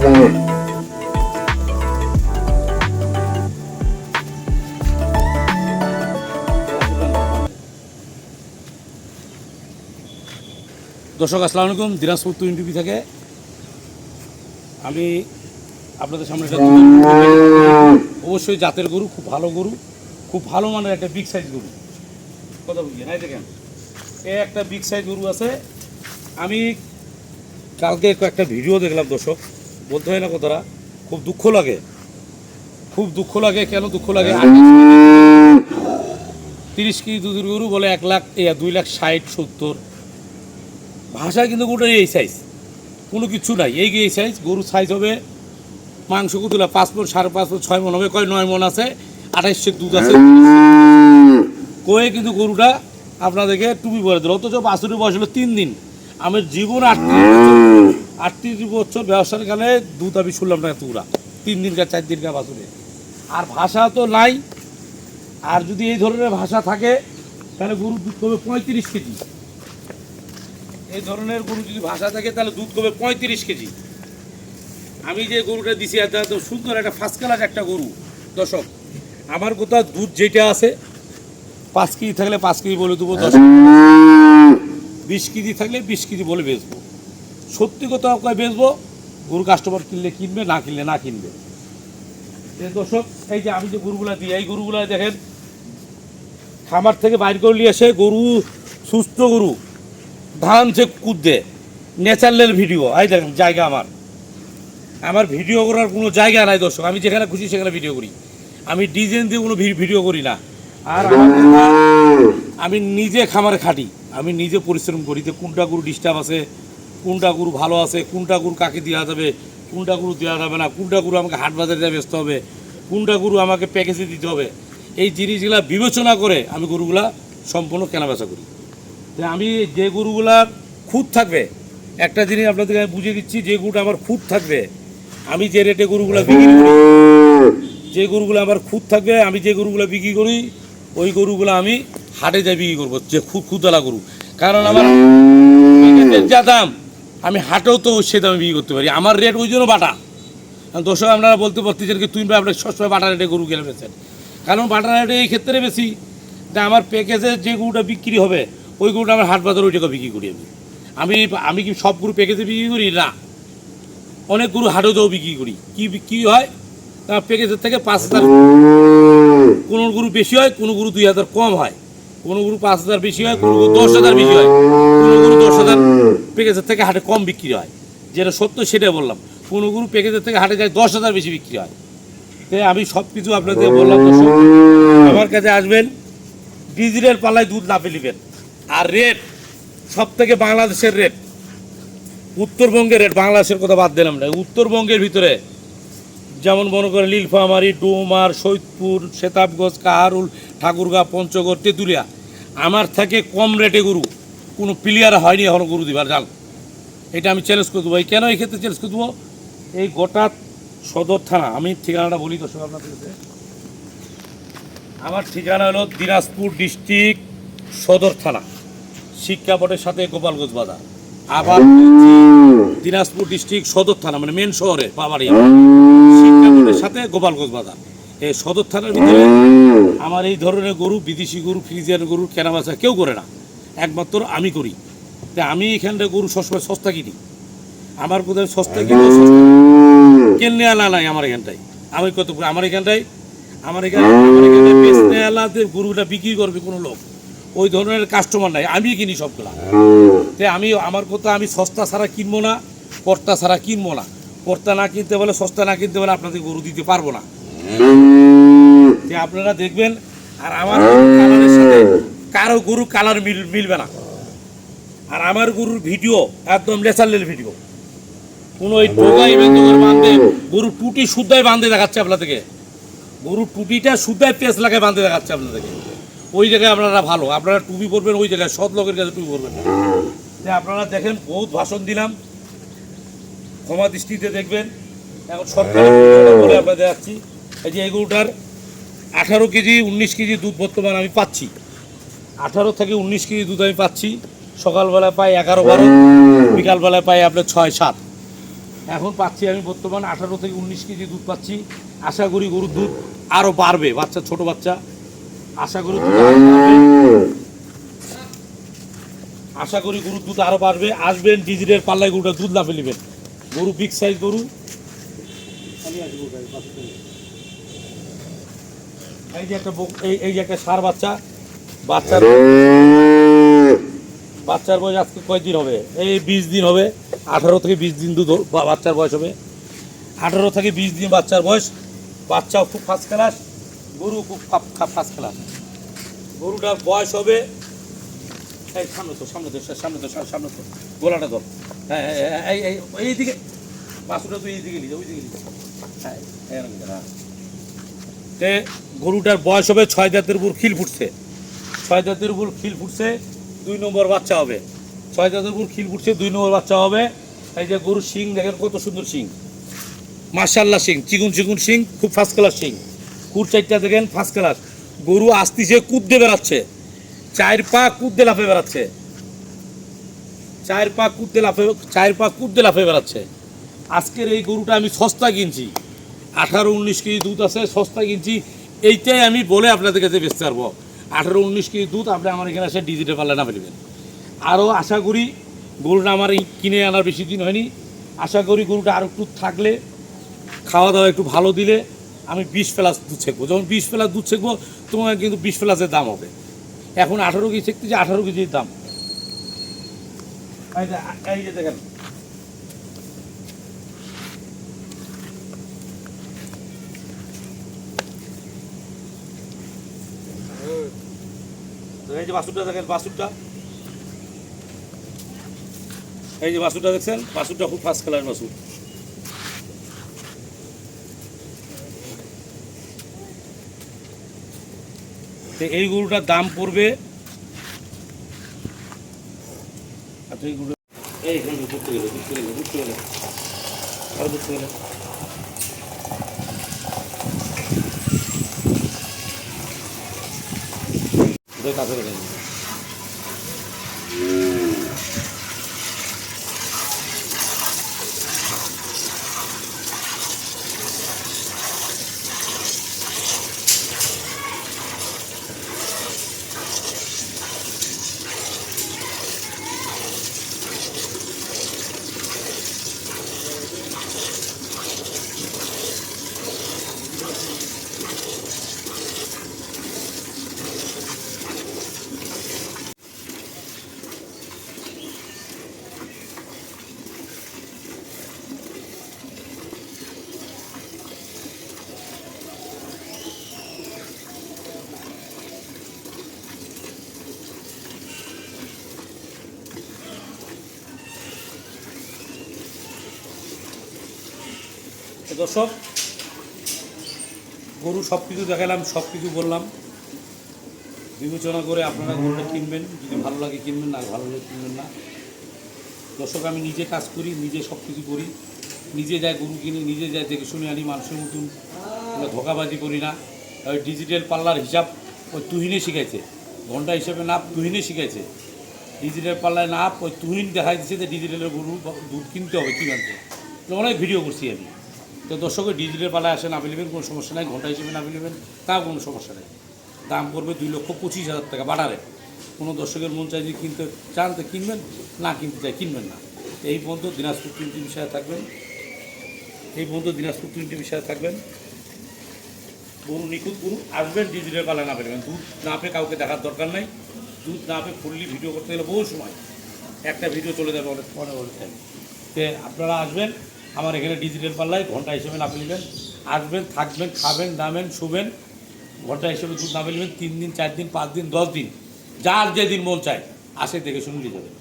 দর্শক, আসসালামু আলাইকুম। দিনাজপুর টুইন টিভি থেকে আমি আপনাদের সামনে অবশ্যই জাতের গরু, খুব ভালো গরু, খুব ভালো মানের একটা বিগ সাইজ গরু। কথা বুঝিয়ে হ্যাঁ দেখেন? এ একটা বিগ সাইজ গরু আছে। আমি কালকে কয়েকটা ভিডিও দেখলাম দর্শক। বলতে হয় না কথাটা, খুব দুঃখ লাগে। খুব দুঃখ লাগে, কেন দুঃখ লাগে? তিরিশ কেজি দুধের গরু বলে এক লাখ দুই লাখ ষাট, সত্তর। ভাষায় কিন্তু গরুটার এই সাইজ কোনো কিছু নাই। এই এই সাইজ গরুর সাইজ হবে মাংস কুতুলা পাঁচ মন, সাড়ে পাঁচ মন, ছয় মন হবে, কয়, নয় মন আছে আঠাইশের দুধ আছে। কয়ে কিন্তু গরুটা আপনাদেরকে টুপি পরে দিল। অথচ বাছুরের বয়স হলো তিন দিন। আমার জীবন আটত্রিশ আটত্রিশ বছর ব্যবসার কালে দুধ আমি শুনলাম না এতগুলা তিন দিনকার, চার দিনকার বাছুরে আর ভাষা তো নাই। আর যদি এই ধরনের ভাষা থাকে, তাহলে গরুর দুধ কমে পঁয়ত্রিশ কেজি? এই ধরনের গরু যদি ভাষা থাকে, তাহলে দুধ কমে পঁয়ত্রিশ কেজি? আমি যে গরুটা দিছি তো সুন্দর একটা ফার্স্ট ক্লাস একটা গরু। দশক আমার কোথাও দুধ যেটা আছে, পাঁচ কেজি থাকলে পাঁচ কেজি বলে দেবো দশ বিশ কেজি থাকলে বিশ কেজি বলে বেচবো। সত্যি কথা কয় বেচবো, গরু কাস্টমার কিনলে কিনবে, না কিনলে না কিনবে। দর্শক, এই যে আমি যে গরুগুলা দিই, এই গরুগুলা দেখেন, খামার থেকে বাইর করে নিয়ে এসে গরু, সুস্থ গরু, ধান সে কুদে ন্যাচারাল ভিডিও এই দেখেন জায়গা আমার। আমার ভিডিও করার কোনো জায়গা নাই দর্শক, আমি যেখানে খুশি সেখানে ভিডিও করি। আমি ডিজাইন দিয়ে কোনো ভিডিও করি না। আর আমি নিজে খামারে খাটি। আমি নিজে পরিশ্রম করি যে কোনটা গরু ডিস্টার্ব আছে কোনটা গরু ভালো আছে কোনটা গরু কাকে দেওয়া যাবে কোনটা গরু দেওয়া যাবে না কোনটা গরু আমাকে হাট বাজারে বেচতে হবে কোনটা গরু আমাকে প্যাকেজে দিতে হবে। এই জিনিসগুলা বিবেচনা করে আমি গরুগুলা সম্পূর্ণ কেনাবেচা করি। তো আমি যে গরুগুলার খুঁত থাকবে একটা জিনিস আপনাদেরকে আমি বুঝিয়ে দিচ্ছি যে গরুটা আমার খুঁত থাকবে আমি যে রেটে গরুগুলা বিক্রি করি যে গরুগুলো আমার খুঁত থাকবে আমি যে গরুগুলো বিক্রি করি ওই গরুগুলো আমি হাটে যাই বিক্রি করব, যে খুদ খুদলা গরু। কারণ আমার যা দাম, আমি হাটেও তো সে দামে বিক্রি করতে পারি। আমার রেট ওই জন্য বাটা। দর্শক, আপনারা বলতে পারতেছেন কি তুমি আপনার সবসময় বাটা রেটে গরু গেলে বেছেন কারণ বাটা রেটে এই ক্ষেত্রে বেশি। যে আমার প্যাকেজে যে গরুটা বিক্রি হবে, ওই গরুটা আমার হাট বাজার ওই টাকা বিক্রি করি আমি। আমি আমি কি সব গরু প্যাকেজে বিক্রি করি? না। অনেক গরু হাটেও বিক্রি করি। কি বিক্রি হয়? তার প্যাকেজের থেকে পাঁচ হাজার কোনো গরু বেশি হয়, কোন গরু দুই হাজার কম হয়। কোন গরু পাঁচ হাজার বেশি হয়, কোন গরু দশ হাজার বেশি হয়। কোনো গরু দশ হাজার প্যাকেজের থেকে হাটে কম বিক্রি হয়। যেটা সত্য সেটাই বললাম। কোন গরু প্যাকেজের থেকে হাটে যায় দশ হাজার বেশি বিক্রি হয়। তাই আমি সব কিছু আপনাদের বললাম আমার কাছে আসবেন, ডিজিটাল পাল্লায় দুধ না ফেলিবেন আর রেট সব থেকে বাংলাদেশের রেট। উত্তরবঙ্গের রেট, বাংলাদেশের কথা বাদ দিলাম না। উত্তরবঙ্গের ভিতরে যেমন মনে করেন নীলফামারি ডোমার সৈদপুর সেতাবগঞ্জ, কাহারুল, ঠাকুরগাঁ, পঞ্চগড়, তেঁতুলিয়া। আমার থেকে কম রেটে গরু। কোনো প্লেয়ার হয়নি এখনও গরু দিবার, জান? এটা আমি চ্যালেঞ্জ করে দেবো। এই কেন এই ক্ষেত্রে চ্যালেঞ্জ করে দেবো? এই গোটা সদর থানা, আমি ঠিকানাটা বলি দর্শক আপনাদেরকে আমার ঠিকানা হলো দিনাজপুর ডিস্ট্রিক্ট সদর থানা, শিক্ষা বোর্ডের সাথে গোপালগঞ্জ বাজার। আবার দিনাজপুর ডিস্ট্রিক্ট সদর থানা মানে মেন শহরে শিক্ষা সাথে গোপালগঞ্জ বাজার এই সদর থানার ভিতরে আমার এই ধরনের গরু বিদেশি গরু ফ্রিজিয়ান গরু কেনাবেচা কেউ করে না। একমাত্র আমি করি। তাই আমি এখানটা গরু সবসময় সস্তা কিনি। আমার কোথায় সস্তা কিনি কেনে আলা নাই আমার এখানটায়? আমি কত আমার এখানটায় আমার এখানে আমার এখানে বেচতে আলাতে গরুটা বিক্রি করবে কোনো লোক। ওই ধরনের কাস্টমার নাই আমি কিনি সবগুলা। তাই আমি, আমার কথা আমি সস্তা ছাড়া কিনবো না পর্তা ছাড়া কিনবো না। পর্তা না কিনতে বলে সস্তা না কিনতে বলে আপনাদের গরু দিতে পারব না। আপনারা দেখবেন, আর আমার গরুর কারও গরু কালার মিল, মিলবে না। আর আমার গরুর ভিডিও একদম ন্যাচারাল ভিডিও কোনো ওই টোকাই বেঁধে বাঁধে গরু টুটি শুদ্ধায় বাঁধে দেখাচ্ছে আপনাদেরকে। গরু টুটিটা শুদ্ধায় পেঁচ লাগায় বাঁধে দেখাচ্ছে আপনাদেরকে। ওই জায়গায় আপনারা ভালো। আপনারা টুপি পরবেন ওই জায়গায়, সৎ লোকের কাছে টুপি পরবেন না। আপনারা দেখেন, বহুত ভাষণ দিলাম। ক্ষমা দৃষ্টিতে দেখবেন। এখন সরকারি আপনাদের যাচ্ছি এই যে এই গরুটার আঠারো কেজি, উনিশ কেজি দুধ বর্তমান আমি পাচ্ছি। আঠারো থেকে উনিশ কেজি দুধ আমি পাচ্ছি। সকালবেলা পাই এগারো বারো, বিকালবেলায় পাই আপনার ছয় সাত। এখন পাচ্ছি আমি বর্তমান আঠারো থেকে উনিশ কেজি দুধ পাচ্ছি। আশা করি গরুর দুধ আরও বাড়বে, বাচ্চা, ছোট বাচ্চা। আশা করি আশা করি গরুর দুধ আরও বাড়বে। আসবেন, ডিজিটের পাল্লায় গরুটা দুধ না ফেলিবেন। গরু বিগ সাইজ গরু। এই যে একটা এই যে একটা সার বাচ্চা। বাচ্চার বাচ্চার বয়স আজকে কয়দিন হবে? এই বিশ দিন হবে। আঠারো থেকে বিশ দিন দুধ বাচ্চার বয়স হবে। আঠারো থেকে বিশ দিন বাচ্চার বয়স। বাচ্চাও খুব ফার্স্ট ক্লাস গরু খুব ফার্স্ট ক্লাস গরুটার বয়স হবে এই সামনে তো সামনে তো সামনে তো সামনে তো। গোলাটা তো হ্যাঁ হ্যাঁ, হ্যাঁ, এই এই এইদিকে বাসুটা তুই এইদিকে নিয়ে ওই দিকে হ্যাঁ হ্যাঁ। গরুটার বয়স হবে ছয় জাতের উপর খিল ফুটছে। ছয় জাতের উপর খিল ফুটছে দুই নম্বর বাচ্চা হবে। ছয় জাতের উপর খিল ফুটছে দুই নম্বর বাচ্চা হবে। এই যে গরুর শিং দেখেন কত সুন্দর শিং। মার্শাল্লাহ সিং চিকুন চিকুন সিং খুব ফার্স্ট ক্লাস সিং কুর চারটা দেখেন ফার্স্ট ক্লাস গরু আসতিছে কুদ্দে বেড়াচ্ছে। চায়ের পা কুদ্দে লাফে বেড়াচ্ছে। চায়ের পা কুদ্দে লাফে চায়ের পা কুদ্দে লাফে বেড়াচ্ছে। আজকের এই গরুটা আমি সস্তা কিনছি। আঠারো উনিশ কেজি দুধ আছে, সস্তা কিনছি। এইটাই আমি বলে আপনাদের কাছে বেচতে পারব। আঠারো উনিশ কেজি দুধ আপনি আমার এখানে এসে ডিজিটে পারলে না ফেলবেন আরও আশা করি গরুটা আমার এই কিনে আনার বেশি দিন হয়নি। আশা করি গরুটা আরও একটু থাকলে খাওয়া দাওয়া একটু ভালো দিলে আমি বিশ প্লাস দুধ ছেঁকবো। যখন বিশ প্লাস দুধ ছেঁকবো, তোমার কিন্তু বিশ প্লাসের দাম হবে। এখন আঠারো কেজি ছেঁকতেছি আঠারো কেজির দাম। এই যে- দেখেন। এই যে বাসুরটা দেখেন, বাসুরটা। এই যে বাসুরটা দেখছেন? বাসুরটা খুব ফার্স্ট কালার বাসুর। তো এই গরুটার দাম পড়বে আচ্ছা এই গরু এই এখানে ঘুরতে গেলে ঘুরতে গেলে ঘুরতে গেলে আর ঘুরতে গেলে ওদের কাছে রেখে দিন। তো দর্শক, গরু সব কিছু দেখালাম সব কিছু বললাম। বিবেচনা করে আপনারা গরুটা কিনবেন, যদি ভালো লাগে কিনবেন, না ভালো লাগে কিনবেন না। দর্শক, আমি নিজে কাজ করি, নিজে সব কিছু করি। নিজে যাই গরু কিনি, নিজে যাই দেখে শুনে আনি, মানুষের মতন। ধোকাবাজি করি না। ওই ডিজিটাল পাল্লার হিসাব ওই তুহিনে শিখাইছে। ঘণ্টা হিসাবে নাপ তুহিনে শিখাইছে। ডিজিটাল পাল্লায় নাপ ওই তুহিন দেখা দিচ্ছে যে ডিজিটালের গরু দুধ কিনতে হবে কী অনেক ভিডিও করছি আমি। তো দর্শকের ডিজিটাল পাল্লায় আসেন আপনি নেবেন কোনো সমস্যা নাই, ঘণ্টা হিসেবে না নেবেন তাও কোনো সমস্যা নেই। দাম পড়বে দুই লক্ষ পঁচিশ হাজার টাকা বাড়ারে। কোনো দর্শকের মন চাই যে কিনতে চান তো কিনবেন, না কিনতে চাই কিনবেন না। এই পর্যন্ত দিনাজপুর তিনটি বিষয়ে থাকবেন। এই পর্যন্ত দিনাজপুর তিনটি বিষয়ে থাকবেন। গরু নিখুঁত গরু, আসবেন ডিজিটাল পালা না পেলেন দুধ না পেয়ে কাউকে দেখার দরকার নাই। দুধ না পেয়ে ফুললি ভিডিও করতে গেলে বহু সময়। একটা ভিডিও চলে যাবে অনেক পরে অনেক টাইম আপনারা আসবেন। আমার এখানে ডিজিটাল পাল্লায় ঘণ্টা হিসেবে নাপে নেবেন। আসবেন, থাকবেন, খাবেন দামেন শুবেন। ঘণ্টা হিসেবে দুধ নামে নেবেন। তিন দিন, চার দিন, পাঁচ দিন, দশ দিন, যার যেদিন মন চায়, আসে দেখে শুনে নিয়ে যাবেন।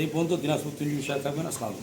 এই পর্যন্ত দিনাজপুর তিন বিষয়ে থাকবেন। আসসালাম।